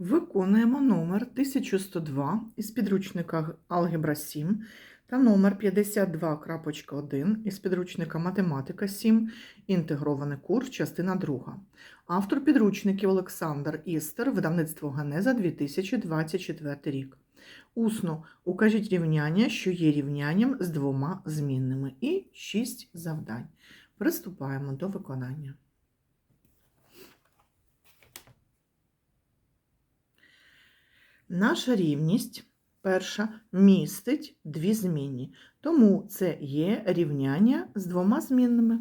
Виконуємо номер 1102 із підручника Алгебра 7 та номер 52.1 із підручника Математика 7, інтегрований курс, частина 2. Автор підручників Олександр Істер, видавництво Генеза 2024 рік. Усно укажіть рівняння, що є рівнянням з двома змінними, і 6 завдань. Приступаємо до виконання. Наша рівність перша містить дві змінні, тому це є рівняння з двома змінними.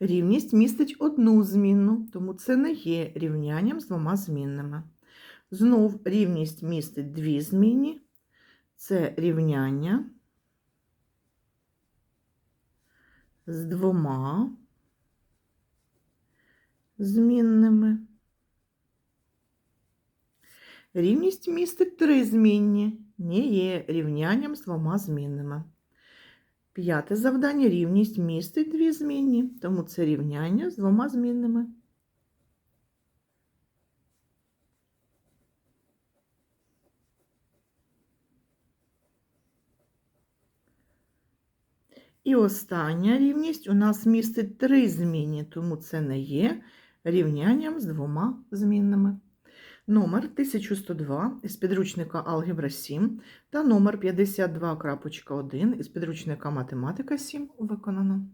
Рівність містить одну змінну, тому це не є рівнянням з двома змінними. Знов рівність містить дві змінні, це рівняння з двома змінними. Рівність містить три змінні, не є рівнянням з двома змінними. П'яте завдання рівність містить дві змінні, тому це рівняння з двома змінними. І остання рівність у нас містить три зміни, тому це не є рівнянням з двома змінними. Номер 1102 із підручника Алгебра 7 та номер 52.1 із підручника Математика 7 виконано.